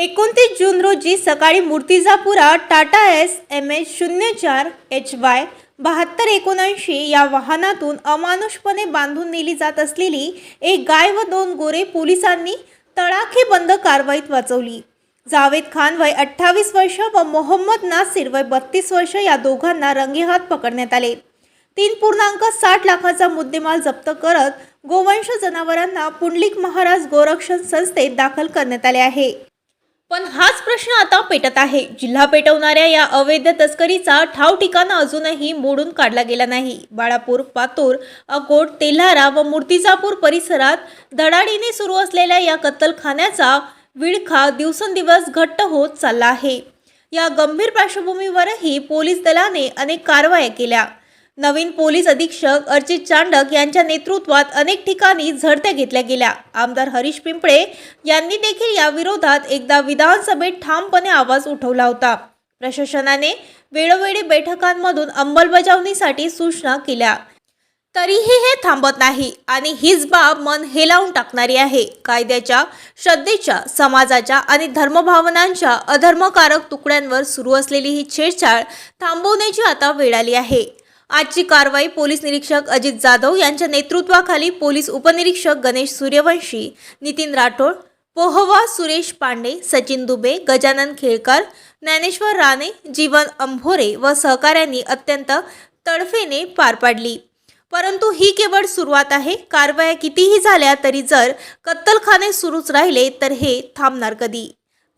एकोणतीस जून रोजी सकाळी मूर्तिजापुरा टाटा एस एम एच शून्य चार एच वाय बहात्तर एकोणऐंशी या वाहनातून अमानुषपणे बांधून नेली जात असलेली एक गाय व दोन गोरे पोलिसांनी तळाखेबंद कारवाईत वाचवली. जावेद खान वय अठ्ठावीस वर्ष व मोहम्मद नासिर वय बत्तीस वर्ष या दोघांना रंगेहात पकडण्यात आले. तीन पूर्णांक साठ लाखाचा मुद्देमाल जप्त करत गोवंश जनावरांना पुंडलिक महाराज गोरक्षण संस्थेत दाखल करण्यात आले आहे. पण हाच प्रश्न आता पेटत आहे. जिल्हा पेटवणाऱ्या या अवैध तस्करीचा ठाव ठिकाणा अजूनही मोडून काढला गेला नाही. बाळापूर पातूर अकोट तेल्हारा व मूर्तिजापूर परिसरात धडाडीने सुरू असलेल्या या कत्तलखान्याचा विळखा दिवसेंदिवस घट्ट होत चालला आहे. या गंभीर पार्श्वभूमीवरही पोलीस दलाने अनेक कारवाया केल्या. नवीन पोलीस अधीक्षक अर्जित चांडक यांच्या नेतृत्वात अनेक ठिकाणी झडत्या घेतल्या गेल्या. आमदार हरीश पिंपळे यांनी देखील या विरोधात एकदा विधानसभेत ठामपणे आवाज उठवला होता. प्रशासनाने वेळोवेळी बैठकांमधून अंमलबजावणीसाठी सूचना केल्या. तरीही हे थांबत नाही आणि हीच बाब मन हेलावून टाकणारी आहे. कायद्याच्या श्रद्धेच्या समाजाच्या आणि धर्मभावनांच्या अधर्मकारक तुकड्यांवर सुरू असलेली ही छेडछाड थांबवण्याची आता वेळ आली आहे. आजची कारवाई पोलीस निरीक्षक अजित जाधव यांच्या नेतृत्वाखाली पोलीस उपनिरीक्षक गणेश सूर्यवंशी नितीन राठोड पोहवा सुरेश पांडे सचिन दुबे गजानन खेळकर ज्ञानेश्वर राणे जीवन अंभोरे व सहकाऱ्यांनी अत्यंत तडफेने पार पाडली. परंतु ही केवळ सुरुवात आहे. कारवाया कितीही झाल्या तरी जर कत्तलखाने सुरूच राहिले तर हे थांबणार कधी?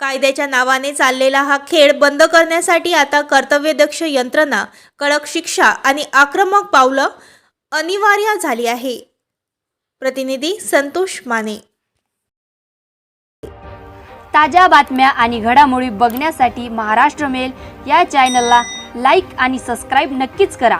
कायद्याच्या नावाने चाललेला हा खेळ बंद करण्यासाठी आता कर्तव्यदक्ष यंत्रणा कडक शिक्षा आणि आक्रमक पावलं अनिवार्य झाली आहे. प्रतिनिधी संतोष माने. ताज्या बातम्या आणि घडामोडी बघण्यासाठी महाराष्ट्र मेल या चॅनलला लाईक आणि सबस्क्राईब नक्कीच करा.